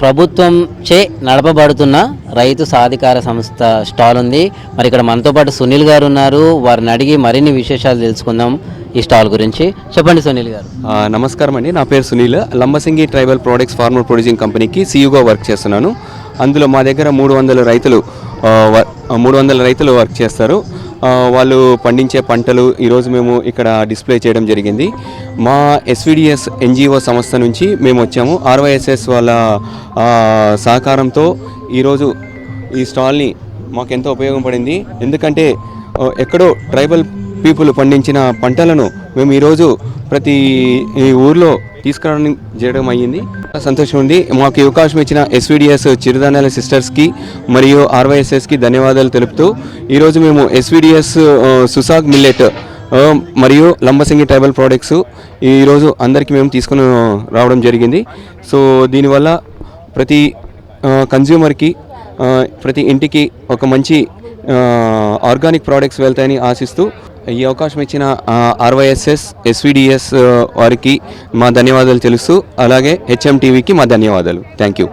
ప్రభుత్వం చే నడపబడుతున్న రైతు సాధికార సంస్థ స్టాల్ ఉంది. మరి ఇక్కడ మనతో పాటు సునీల్ గారు ఉన్నారు. వారిని అడిగి మరిన్ని విశేషాలు తెలుసుకుందాం ఈ స్టాల్ గురించి. చెప్పండి సునీల్ గారు. నమస్కారం అండి. నా పేరు Sunil. Lambasingi tribal products farmer producing కంపెనీకి సీఈగా వర్క్ చేస్తున్నాను. అందులో మా దగ్గర మూడు వందల రైతులు మూడు వందల రైతులు వర్క్ చేస్తారు. వాళ్ళు పండించే పంటలు ఈరోజు మేము ఇక్కడ డిస్ప్లే చేయడం జరిగింది. మా ఎస్విడిఎస్ ఎన్జిఓ సంస్థ నుంచి మేము వచ్చాము. ఆర్వైఎస్ఎస్ వాళ్ళ సహకారంతో ఈరోజు ఈ స్టాల్ని మాకెంతో ఉపయోగపడింది ఎందుకంటే ఎక్కడో ట్రైబల్ పీపుల్ పండించిన పంటలను మేము ఈరోజు ప్రతి ఈ ఊర్లో తీసుకురావడం చేయడం అయ్యింది. సంతోషం ఉంది. మాకు అవకాశం ఇచ్చిన ఎస్విడిఎస్ చిరుధాన్యాల సిస్టర్స్కి మరియు ఆర్వైఎస్ఎస్కి ధన్యవాదాలు తెలుపుతూ ఈరోజు మేము ఎస్విడిఎస్ సుసాగ్ మిల్లెట్ మరియు లంబసింగి ట్రైబల్ ప్రోడక్ట్స్ ఈరోజు అందరికీ మేము తీసుకుని రావడం జరిగింది. సో దీనివల్ల ప్రతి కన్జ్యూమర్కి ప్రతి ఇంటికి ఒక మంచి ఆర్గానిక్ ప్రోడక్ట్స్ వెళ్తాయని ఆశిస్తూ ఈ అవకాశం ఇచ్చిన ఆర్వైఎస్ఎస్ ఎస్విడిఎస్ వారికి మా ధన్యవాదాలు తెలుస్తూ అలాగే హెచ్ఎం టీవీకి మా ధన్యవాదాలు. Thank you.